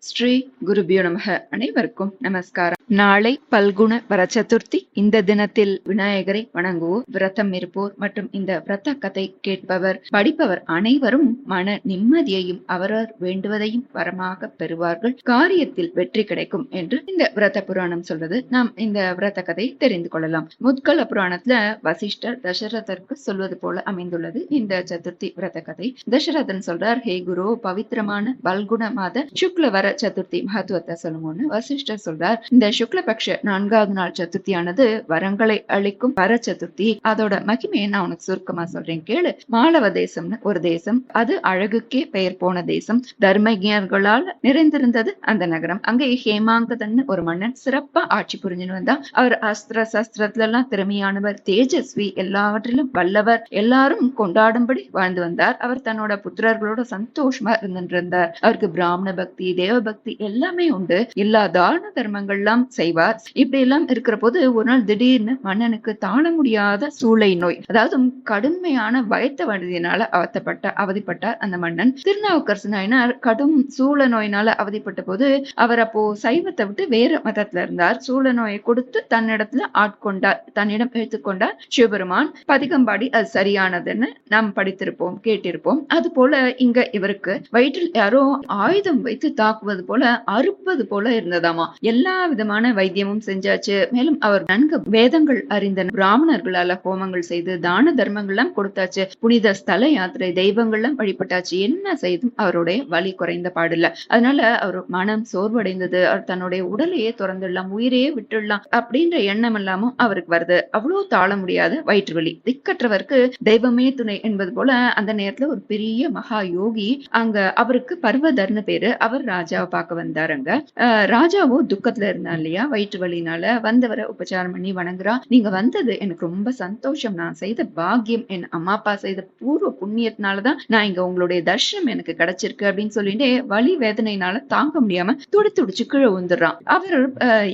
ஸ்ரீ குருபியோ நமக அனைவருக்கும் நமஸ்காரம். நாளை பல்குண வர சதுர்த்தி இந்த தினத்தில் விநாயகரை வணங்குவோர் விரதம் இருப்போர் மற்றும் இந்த விரத கதை கேட்பவர் படிப்பவர் அனைவரும் மன நிம்மதியையும் அவரவர் வேண்டுவதையும் வரமாக பெறுவார்கள். காரியத்தில் வெற்றி கிடைக்கும் என்று இந்த விரத புராணம் சொல்வது. நாம் இந்த விரத கதை தெரிந்து கொள்ளலாம். முத்கல புராணத்துல வசிஷ்டர் தசரதற்கு சொல்வது போல அமைந்துள்ளது இந்த சதுர்த்தி விரத கதை. தசரதன் சொல்றார் ஹே குரு பவித்திரமான பல்குண மாத சுக்ல வர சதுர்த்தி. மகத்துவத்தை சொல்லுங்கன்னு வசிஷ்டர் சொல்றார். இந்த சுக்லபக்ஷ நான்காவது நாள் சதுர்த்தியானது வரங்களை அளிக்கும் வர சதுர்த்தி அதோட மகிமையை நான் உனக்கு சுருக்கமா சொல்றேன். கேளு. மாலவ தேசம்னு ஒரு தேசம். அது அழகுக்கே பெயர் போன தேசம். தர்மஜர்களால் நிறைந்திருந்தது அந்த நகரம். அங்கே ஹேமாங்கதன் ஒரு மன்னன் சிறப்பா ஆட்சி புரிஞ்சுன்னு வந்தா அவர் அஸ்திர சஸ்திரத்துல எல்லாம் திறமையானவர் தேஜஸ்வி எல்லாவற்றிலும் வல்லவர். எல்லாரும் கொண்டாடும்படி வாழ்ந்து வந்தார். அவர் தன்னோட புத்திரர்களோட சந்தோஷமா இருந்திருந்தார் அவருக்கு பிராமண பக்தி தேவ பக்தி எல்லாமே உண்டு. எல்லா தான தர்மங்கள்லாம் செய்வார் இப்படி எல்லாம் இருக்கிற போது ஒரு நாள் திடீர்னு மன்னனுக்கு தாழ முடியாத சூளை நோய் அதாவது கடுமையான வயத்த வண்டியினால அவத்தப்பட்ட அவதிப்பட்டார் அந்த மன்னன். திருநாவுக்கரசு நாயனார் கடும் சூழ நோயினால அவதிப்பட்ட போது அவர் அப்போ சைவத்தை விட்டு வேற மதத்துல இருந்தார். சூழ நோயை கொடுத்து தன்னிடத்துல ஆட்கொண்டார் தன்னிடம் எடுத்துக்கொண்டார் சிவபெருமான் பதிகம்பாடி அது சரியானதுன்னு நாம் படித்திருப்போம் கேட்டிருப்போம். அது போல இங்க இவருக்கு வயிற்றில் யாரோ ஆயுதம் வைத்து தாக்குவது போல அறுப்பது போல இருந்ததாமா? எல்லா விதமான வைத்தியமும் செஞ்சாச்சு. மேலும் அவர் நன்கு வேதங்கள் அறிந்த பிராமணர்களால ஹோமங்கள் செய்து தான தர்மங்கள்லாம் கொடுத்தாச்சு. புனித ஸ்தல யாத்திரை தெய்வங்கள்லாம் வழிபட்டாச்சு. என்ன செய்தும் அவருடைய வலி குறைந்த பாடில்ல. அதனால அவர் மனம் சோர்வடைந்தது. அவர் தன்னுடைய உடலையே திறந்துடலாம் உயிரையே விட்டுடலாம் அப்படின்ற எண்ணம் எல்லாமும் அவருக்கு வருது. அவ்வளவு தாழ முடியாத வயிற்று வலி. திக்கற்றவருக்கு தெய்வமே துணை என்பது போல அந்த நேரத்துல ஒரு பெரிய மகா யோகி அங்க அவருக்கு பர்வதர்னு பேரு. அவர் ராஜாவை பார்க்க வந்தாருங்க. அஹ் ராஜாவும் துக்கத்துல இருந்தார் இல்லையா? வயிற்று வலினால வந்தவரை உபச்சாரம் பண்ணி வணங்குறா. நீங்க வந்தது எனக்கு ரொம்ப சந்தோஷம். நான் செய்த பாக்கியம் என் அம்மா அப்பா செய்த பூர்வ புண்ணியத்தினாலதான் நான் இங்க உங்களுடைய தர்ஷனம் எனக்கு கிடைச்சிருக்கு அப்படின்னு சொல்லிட்டு வலி வேதனையினால தாங்க முடியாம துடி துடிச்சு கீழே உந்துடுறான் அவர்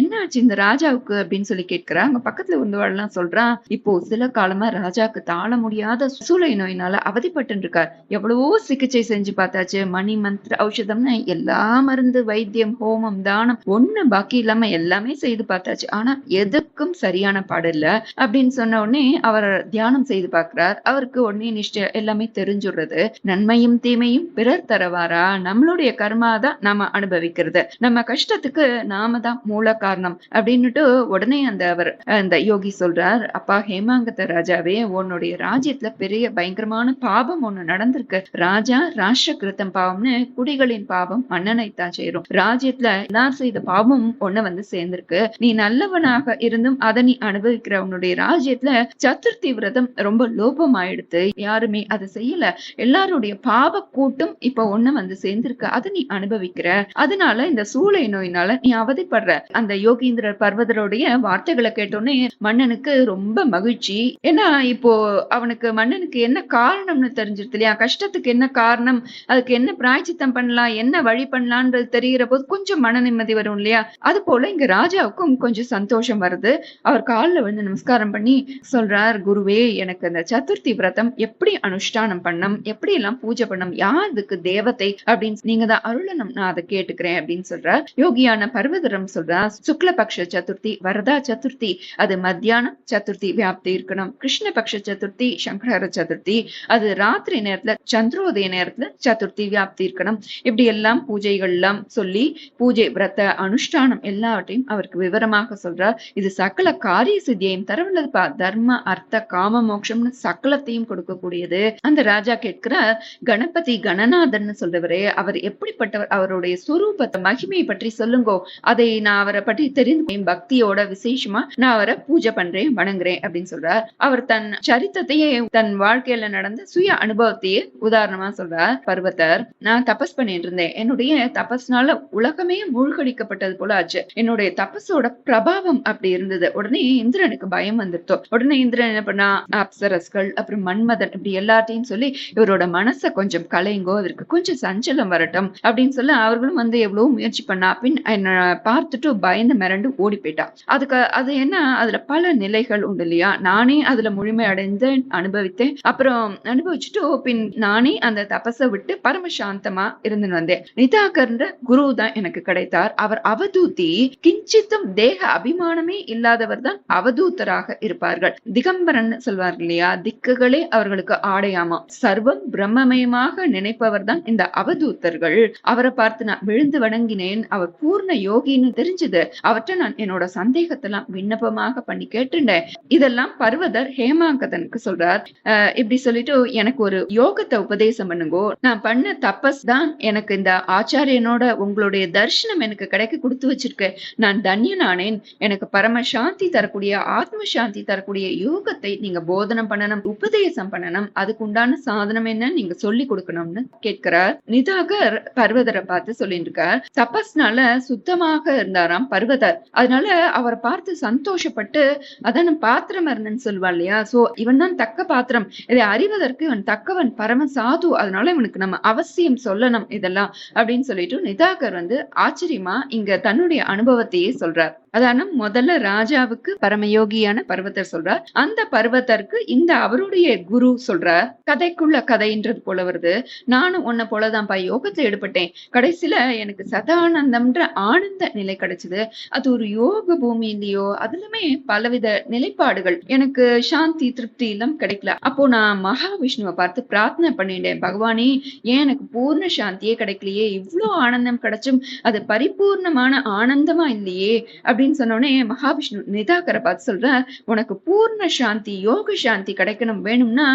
என்ன ஆச்சு இந்த ராஜாவுக்கு அப்படின்னு சொல்லி கேட்கிறா அங்க பக்கத்துல உந்தவாள்லாம் சொல்றான் இப்போ சில காலமா ராஜாக்கு தாழ முடியாத சூளை நோயினால அவதிப்பட்டு இருக்கார். எவ்வளவோ சிகிச்சை செஞ்சு பார்த்தாச்சு. மணி மந்திர ஔஷதம்னு எல்லா மருந்து வைத்தியம் ஹோமம் தானம் ஒண்ணு பாக்கி இல்லாம எல்லாமே செய்து பார்த்தாச்சு. ஆனா எதுக்கும் சரியான பாடு இல்ல அப்படின்னு சொன்ன உடனே அவர் தியானம் செய்து பார்க்கிறார். அவருக்கு உடனே நிஷ்ட எல்லாமே தெரிஞ்சுடுறது. நன்மையும் தீமையும் பிறர் தரவாரா? நம்மளுடைய கர்மா தான் நாம அனுபவிக்கிறது. நம்ம கஷ்டத்துக்கு நாம தான் மூல காரணம் அப்படின்னுட்டு உடனே அந்த அவர் அந்த யோகி சொல்றார் அப்பா ஹேமாங்கத ராஜாவே உன்னுடைய ராஜ்யத்துல பெரிய பயங்கரமான பாபம் ஒண்ணு நடந்திருக்கு. ராஜா ராஷ்டிர கிருத்தம் பாவம்னு குடிகளின் பாவம் மன்னனை தான் சேரும் ராஜ்யத்துல எல்லார் செய்த பாவம் ஒண்ணு வந்து வந்து சேர்ந்திருக்கு. நீ நல்லவனாக இருந்தும் அதை நீ அனுபவிக்கிற உன்னுடைய ராஜ்யத்துல சதுர்த்தி விரதம் ரொம்ப லோபம் ஆயிடுத்து யாருமே அதை செய்யல. எல்லாருடைய பாவ கூட்டம் இப்ப ஒண்ணு வந்து சேர்ந்திருக்கு. அதை நீ அனுபவிக்கிற. அதனால இந்த சூளை நோயினால நீ அவதிப்படுற. அந்த யோகீந்திரர் பர்வதருடைய வார்த்தைகளை கேட்டோன்னே மன்னனுக்கு ரொம்ப மகிழ்ச்சி. ஏன்னா இப்போ அவனுக்கு மன்னனுக்கு என்ன காரணம்னு தெரிஞ்சிருது இல்லையா? கஷ்டத்துக்கு என்ன காரணம்? அதுக்கு என்ன பிராய்ச்சித்தம் பண்ணலாம்? என்ன வழி பண்ணலான்றது தெரிகிற போது கொஞ்சம் மன நிம்மதி வரும் இல்லையா? அது போல இங்க ராஜாவுக்கும் கொஞ்சம் சந்தோஷம் வருது. அவர் காலில் வந்து நமஸ்காரம் பண்ணி சொல்றார் குருவே எனக்கு அந்த சதுர்த்தி விரதம் எப்படி அனுஷ்டானம் பண்ணம்? எப்படி எல்லாம் பூஜை பண்ணம்? யார் இதுக்கு தேவதை? அப்படின்னு நீங்க தான் அருளணும் நான் அதை கேட்டுக்கிறேன் அப்படின்னு சொல்றார். யோகியான பர்வதரம் சொல்றா சுக்லபக்ஷ சதுர்த்தி வரதா சதுர்த்தி அது மத்தியானம் சதுர்த்தி வியாப்தி இருக்கணும். கிருஷ்ணபக்ஷ சதுர்த்தி சங்கர சதுர்த்தி அது ராத்திரி நேரத்துல சந்திரோதய நேரத்துல சதுர்த்தி வியாப்தி இருக்கணும். இப்படி எல்லாம் பூஜைகள் எல்லாம் சொல்லி பூஜை விரத அனுஷ்டானம் எல்லாவற்றையும் அவருக்கு விவரமாக சொல்றார். இது சகல காரிய சித்தியையும் தரவுள்ளதுப்பா தர்ம அர்த்த காம மோட்சம்னு சகலத்தையும் கொடுக்கக்கூடியது. அந்த ராஜா கேட்கிறார் கணபதி கணநாதன் சொல்றவரே அவர் எப்படிப்பட்டவர்? அவருடைய சுரூபத்தை மகிமையை பற்றி சொல்லுங்கோ. அதை நான் அவரை பற்றி தெரிந்து பக்தியோட விசேஷமா நான் அவரை பூஜை பண்றேன் வணங்குறேன் அப்படின்னு சொல்றார். அவர் தன் சரித்திரத்தையே தன் வாழ்க்கையில நடந்த சுய அனுபவத்தையே உதாரணமா சொல்றார். பர்வத்தர் நான் தபஸ் பண்ணிட்டு இருந்தேன். என்னுடைய தபஸ்னால உலகமே மூழ்கடிக்கப்பட்டது போல ஆச்சு. என்னுடைய தபஸோட பிரபாவம் அப்படி இருந்தது. உடனே இந்திரனுக்கு பயம் வந்துருத்தோ உடனே இந்திரன் என்ன பண்ணா அப்சரஸ்கள் அப்புறம் மன்மதன் இப்படி எல்லாத்தையும் சொல்லி இவரோட மனசை கொஞ்சம் கலைங்கோ அவருக்கு கொஞ்சம் சஞ்சலம் வரட்டும் அப்படின்னு சொல்லி அவர்களும் வந்து எவ்வளவு முயற்சி பண்ணா. பின் என்ன பார்த்துட்டு பயந்து மிரண்டு ஓடி போயிட்டா. அதுக்கு அது என்ன அதுல பல நிலைகள் உண்டு இல்லையா? நானே அதுல முழுமை அடைந்து அனுபவித்தேன். அப்புறம் அனுபவிச்சுட்டு பின் நானே அந்த தபஸை விட்டு பரம சாந்தமா இருந்து வந்தேன். நிதாகர்ன்ற குரு தான் எனக்கு கிடைத்தார். அவர் அவதூதி கிஞ்சித்தும் தேக அபிமானமே இல்லாதவர்தான் அவதூத்தராக இருப்பார்கள். திகம்பரன் சொல்வார்கள் இல்லையா? திக்குகளே அவர்களுக்கு ஆடையாமா. சர்வம் பிரம்மமயமாக நினைப்பவர் தான் இந்த அவதூத்தர்கள். அவரை பார்த்து நான் விழுந்து வணங்கினேன். அவர் பூர்ண யோகின்னு தெரிஞ்சது. அவற்றை நான் என்னோட சந்தேகத்தெல்லாம் விண்ணப்பமாக பண்ணி கேட்டுட்டேன் இதெல்லாம் பர்வதர் ஹேமாங்கதனுக்கு சொல்றார். அஹ் இப்படி சொல்லிட்டு எனக்கு ஒரு யோகத்தை உபதேசம் பண்ணுங்கோ. நான் பண்ண தப்பஸ் தான் எனக்கு இந்த ஆச்சாரியனோட உங்களுடைய தரிசனம் எனக்கு கிடைக்க கொடுத்து வச்சிருக்கேன் நான் தன்யனானேன். எனக்கு பரம சாந்தி தரக்கூடிய ஆத்ம சாந்தி தரக்கூடிய யோகத்தை நீங்க போதனம் பண்ணணும் உபதேசம் பண்ணணும். அதுக்கு உண்டான சாதனம் என்ன நீங்க சொல்லி கொடுக்கணும்னு கேட்கிறார். நிதாகர் பர்வதரை பார்த்து சொல்லிட்டு இருக்கார் தபஸ்னால சுத்தமாக இருந்தாராம் பர்வதர். அதனால அவரை பார்த்து சந்தோஷப்பட்டு அதான் பாத்திரம் அருணன் சொல்வா இல்லையா? சோ இவன் தான் தக்க பாத்திரம். இதை அறிவதற்கு இவன் தக்கவன் பரம சாது. அதனால இவனுக்கு நம்ம அவசியம் சொல்லணும் இதெல்லாம் அப்படின்னு சொல்லிட்டு நிதாகர் வந்து ஆச்சரியமா இங்க தன்னுடைய அனுபவம் அனுபவத்தையே சொல்றார். அதான முதல்ல ராஜாவுக்கு பரமயோகியான பர்வத்தர் சொல்றார். அந்த பர்வத்தருக்கு இந்த அவருடைய குரு சொல்றார். கதைக்குள்ள கதைன்றது போல வருது. நானும் உன்னை போலதான்ப்பா யோகத்துல ஈடுபட்டேன் கடைசியில எனக்கு சதானந்தம்ன்ற ஆனந்த நிலை கிடைச்சது. அது ஒரு யோக பூமி இல்லையோ? அதுலுமே பலவித நிலைப்பாடுகள். எனக்கு சாந்தி திருப்தி எல்லாம் கிடைக்கல. அப்போ நான் மகாவிஷ்ணுவை பார்த்து பிரார்த்தனை பண்ணிட்டேன். பகவானே ஏன் எனக்கு பூர்ண சாந்தியே கிடைக்கலையே? இவ்வளவு ஆனந்தம் கிடைச்சும் அது பரிபூர்ணமான ஆனந்தமா இல்லையே? அப்படின்னு அப்படின்னு சொன்னோடனே மகாவிஷ்ணு நிதாகரை பார்த்து சொல்ற உனக்கு பூர்ண சாந்தி யோக சாந்தி கிடைக்கணும் வேணும்னா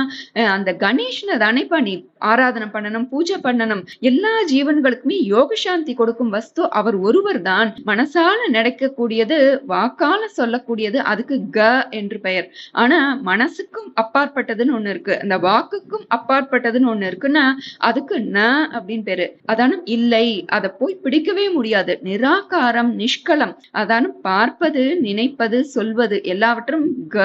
அந்த கணேஷனை தானேப்பா நீ ஆராதனை பண்ணணும் பூஜை பண்ணணும். எல்லா ஜீவன்களுக்குமே யோக சாந்தி கொடுக்கும் வஸ்து அவர் ஒருவர் தான். மனசால நடக்கக்கூடியது வாக்கால சொல்லக்கூடியது அதுக்கு க என்று பெயர். ஆனா மனசுக்கும் அப்பாற்பட்டதுன்னு ஒண்ணு இருக்கு. அந்த வாக்குக்கும் அப்பாற்பட்டதுன்னு ஒண்ணு இருக்குன்னா அதுக்கு ந அப்படின்னு பேரு. அதானும் இல்லை. அதை போய் பிடிக்கவே முடியாது. நிராகாரம் நிஷ்கலம். அதானும் பார்ப்பது நினைப்பது சொல்வது எல்லாவற்றும் க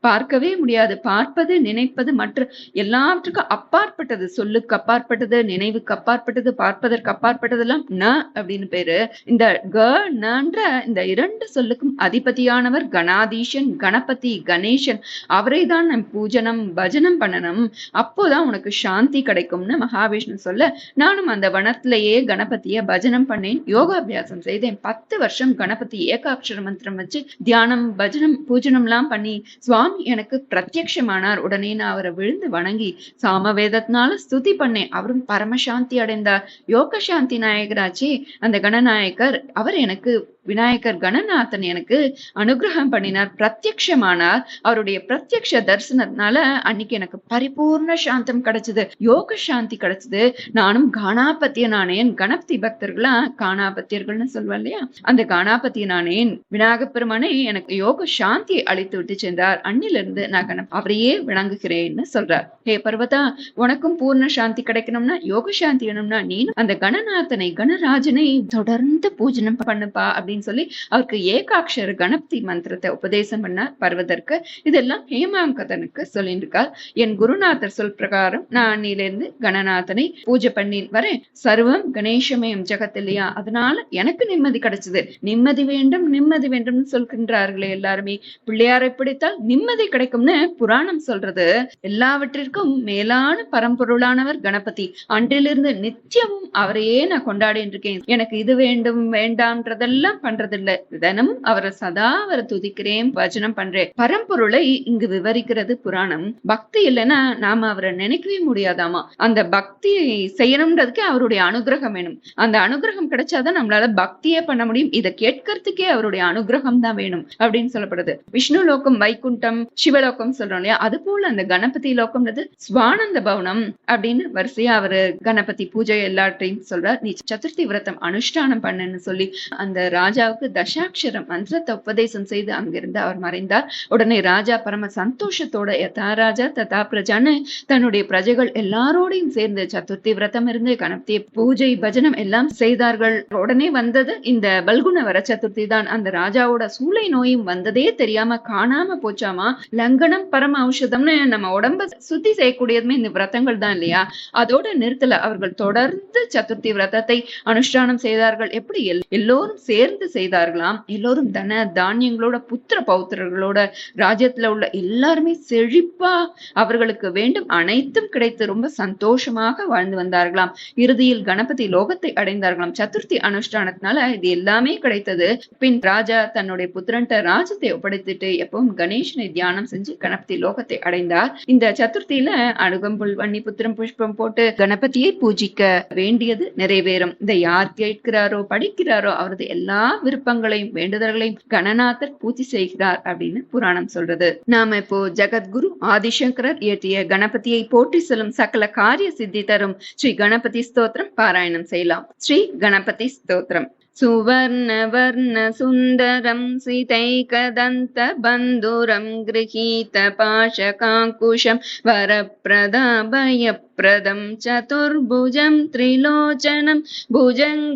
பார்க்கவே முடியாது. பார்ப்பது நினைப்பது மற்ற எல்லாவற்றுக்கும் அப்பாற்பட்டது. சொல்லுக்கு அப்பாற்பட்டது நினைவுக்கு அப்பாற்பட்டது பார்ப்பதற்கு அப்பாற்பட்டதெல்லாம் ந அப்படின்னு பேரு. இந்த க நன்ற இந்த இரண்டு சொல்லுக்கும் அதிபதியானவர் கணாதீஷன் கணபதி கணேசன். அவரை தான் நம் பூஜனம் பஜனம் பண்ணணும். அப்போதான் உனக்கு சாந்தி கிடைக்கும்னு மகாவிஷ்ணு சொல்ல நானும் அந்த வனத்திலேயே கணபதியை பஜனம் பண்ணேன் யோகாபியாசம் செய்தேன். பத்து வருஷம் கணபதி ஏகாட்சர மந்திரம் வச்சு தியானம் பஜனம் பூஜனம் எல்லாம் பண்ணி சுவாமி எனக்கு பிரத்யக்ஷமானார். உடனே நான் அவரை விழுந்து வணங்கி சாமவேதத்தினால ஸ்துதி பண்ணேன். அவரும் பரமசாந்தி அடைந்தார். யோக சாந்தி நாயகராச்சே அந்த கணநாயகர் அவர் எனக்கு விநாயகர் கணநாதன் எனக்கு அனுகிரகம் பண்ணினார் பிரத்யக்ஷமானார் அவருடைய பிரத்யக்ஷ தரிசனத்தினால அன்னைக்கு எனக்கு பரிபூர்ண சாந்தம் கிடைச்சது யோக சாந்தி கிடைச்சது. நானும் காணாபத்திய நானேன் கணபதி பக்தர்களா காணாபத்தியர்கள்னு சொல்வேன் இல்லையா? அந்த காணாபத்திய நானேன் விநாயகப் பெருமானே எனக்கு யோக சாந்தியை அளித்து விட்டு சென்றார். அன்னிலிருந்து நான் கண அவரையே விளங்குகிறேன்னு சொல்றார். ஹே பர்வதா உனக்கும் பூர்ண சாந்தி கிடைக்கணும்னா யோக சாந்தி வேணும்னா நீனும் அந்த கணநாதனை கணராஜனை தொடர்ந்து பூஜனம் பண்ணுப்பா அப்படின்னு அப்படின்னு சொல்லி அவருக்கு ஏகாட்சர கணபதி மந்திரத்தை உபதேசம் பண்ணார் பர்வதற்கு இதெல்லாம் ஹேமாங்கதனுக்கு சொல்லியிருக்கார் என் குருநாதர் சொல் பிரகாரம் நான் அன்னிலிருந்து கணநாதனை பூஜை பண்ணி வரேன் சர்வம் கணேசமயம் ஜெகத் இல்லையா அதனால எனக்கு நிம்மதி கிடைச்சது. நிம்மதி வேண்டும் நிம்மதி வேண்டும்னு சொல்கின்றார்களே எல்லாருமே. பிள்ளையாரை பிடித்தால் நிம்மதி கிடைக்கும்னு புராணம் சொல்றது. எல்லாவற்றிற்கும் மேலான பரம்பொருளானவர் கணபதி. அன்றிலிருந்து நித்தியமும் அவரையே நான் கொண்டாடி இருக்கேன் எனக்கு இது வேண்டும் வேண்டாம்ன்றதெல்லாம் பண்றதில்ல. தினமும் அவரை சதா அவரை துதிக்கிறேன் பஜனம் பண்றேன். பரம்பொருளை இங்கு விவரிக்கிறது புராணம். பக்தி இல்லைன்னா நாம அவரை நினைக்கவே முடியாதாமா? அந்த பக்தி செய்யணும்ன்றதுக்கே அவருடைய அனுகிரகம் வேணும். அந்த அனுகிரகம் கிடைச்சாதான் நம்மளால பக்தியே பண்ண முடியும். இதை கேட்கறதுக்கே அவருடைய அனுகிரகம் தான் வேணும் அப்படின்னு சொல்லப்படுது. விஷ்ணு லோகம் வைகுண்டம் சிவலோகம் சொல்றோம் இல்லையா? அது போல அந்த கணபதி லோகம்ன்றது சுவானந்த பவனம் அப்படின்னு வரிசையா அவரு கணபதி பூஜை எல்லாத்தையும் சொல்றார். நீ சதுர்த்தி விரதம் அனுஷ்டானம் பண்ணுன்னு சொல்லி அந்த ராஜ ராஜாவுக்கு தசாட்சர மந்திரத்தை உபதேசம் செய்து அங்கிருந்து அவர் மறைந்தார். உடனே ராஜா பரம சந்தோஷத்தோட யதா ராஜா ததா பிரஜான்னு தன்னுடைய பிரஜைகள் எல்லாரோடையும் சேர்ந்து சதுர்த்தி விரதம் இருந்து கணபதி பூஜை பஜனம் எல்லாம் செய்தார்கள். உடனே வந்தது இந்த பல்குண வர சதுர்த்தி தான். அந்த ராஜாவோட சூளை நோயும் வந்ததே தெரியாம காணாம போச்சாமா? லங்கனம் பரம ஔஷதம்னு நம்ம உடம்ப சுத்தி செய்யக்கூடியதுமே இந்த விரதங்கள் தான் இல்லையா? அதோட நிறுத்தல அவர்கள் தொடர்ந்து சதுர்த்தி விரதத்தை அனுஷ்டானம் செய்தார்கள். எப்படி எல்லோரும் சேர்ந்து செய்தார்களாம். எல்லோரும் தன தானியங்களோட புத்திர பௌத்திரர்களோட ராஜ்யத்துல உள்ள எல்லாருமே செழிப்பா அவர்களுக்கு வேண்டும். அனைத்தும் கிடைத்து ரொம்ப சந்தோஷமாக வாழ்ந்து வந்தார்களாம். இறுதியில் கணபதி லோகத்தை அடைந்தார்களாம். சதுர்த்தி அனுஷ்டானத்தினால இது எல்லாமே கிடைத்தது. பின் ராஜா தன்னுடைய புத்திரன்ட்ட ராஜத்தை ஒப்படைத்துட்டு எப்பவும் கணேசனை தியானம் செஞ்சு கணபதி லோகத்தை அடைந்தார். இந்த சதுர்த்தியில அனுகம்புல் வன்னி புத்திரம் புஷ்பம் போட்டு கணபதியை பூஜிக்க வேண்டியது நிறைவேறும். இந்த யார் கேட்கிறாரோ படிக்கிறாரோ அவரது எல்லா விருப்பங்களையும் வேண்டுதல்களையும் கணநாதர் பூஜை செய்கிறார் அப்படின்னு புராணம் சொல்றது. நாம இப்போ ஜெகத்குரு ஆதிசங்கரர் இயற்றிய கணபதியை போற்றி செல்லும் சகல காரிய சித்தி தரும் ஸ்ரீ கணபதி ஸ்தோத்திரம் பாராயணம் செய்யலாம். ஸ்ரீ கணபதி ஸ்தோத்திரம். सुवर्णवर्णसुन्दरं सितैकदन्तबन्धुरं गृहीतपाशकाङ्कुशं वरप्रदाभयप्रदं चतुर्भुजं त्रिलोचनं भुजङ्गमोपवीतिनं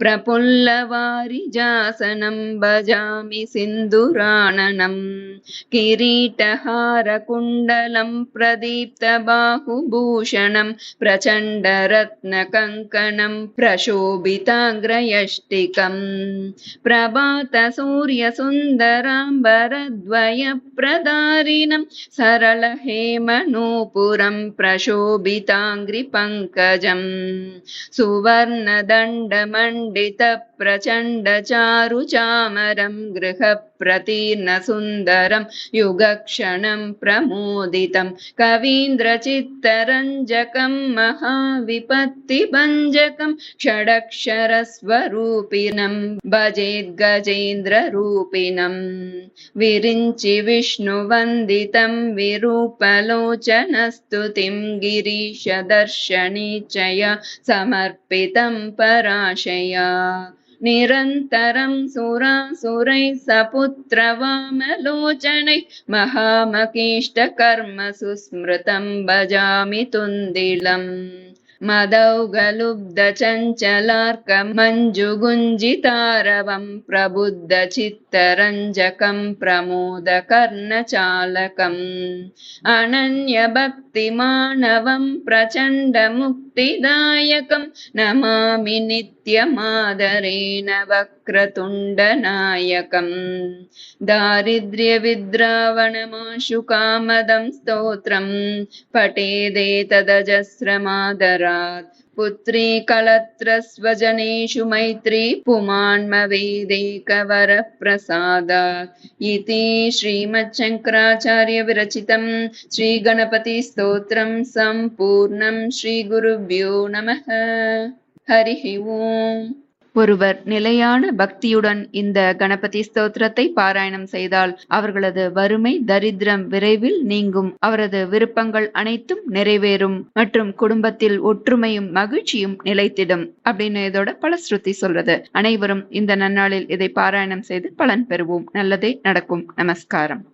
प्रफुल्लवारिजासनं भजामि सिन्दुराणनम् किरीटहारकुण्डलं प्रदीप्तबाहुभूषणं प्रचण्डरत्नकङ्कणं प्रशोभिताग्रयष्टिकम् प्रभातसूर्यसुन्दराम्बरद्वयप्रदारिणं सरलहेमनूपुरं प्रशोभिताङ्घ्रिपङ्कजम् सुवर्णदण्डमण्डितप्रचण्डचारुचामरं गृहप्रतीर्णसुन्दरं युगक्षणं प्रमोदितं कवीन्द्रचित्तरञ्जकं महाविपत्तिभञ्जकं षडक्षरस्वरूपिणं भजेद्गजेन्द्ररूपिणम् विरिञ्चि विष्णुवन्दितं विरूपलोचनस्तुतिं। गिरीशदर्शनीचया समर्पितं पराशया। निरन्तरं सुरासुरैः सपुत्रवामलोचनैः महामकीष्टकर्मसु स्मृतं भजामि तुन्दिलम् मदौगलुब्धचञ्चलार्कमञ्जुगुञ्जितारवं प्रबुद्धचित्तरञ्जकं प्रमोदकर्णचालकम्। अनन्यभक्तिमानवं प्रचण्डमुक्तिदायकं नमामि नित्यमादरेण वक्रतुण्डनायकम्। दारिद्र्यविद्रावणमाशु कामदं स्तोत्रं पठेदेतदजस्रमादरात् पुत्री कलत्रस्वजनेषु मैत्री पुमान्मवेदेकवरप्रसादात्। इति श्रीमच्छङ्कराचार्यविरचितं श्रीगणपतिस्तोत्रं सम्पूर्णं श्रीगुरुभ्यो नमः। हरिः ओम् ஒருவர் நிலையான பக்தியுடன் இந்த கணபதி ஸ்தோத்திரத்தை பாராயணம் செய்தால் அவர்களது வறுமை தரித்திரம் விரைவில் நீங்கும். அவரது விருப்பங்கள் அனைத்தும் நிறைவேறும் மற்றும் குடும்பத்தில் ஒற்றுமையும் மகிழ்ச்சியும் நிலைத்திடும் அப்படின்னு இதோட பலஸ்ருதி சொல்றது. அனைவரும் இந்த நன்னாளில் இதை பாராயணம் செய்து பலன் பெறுவோம். நல்லதே நடக்கும். நமஸ்காரம்.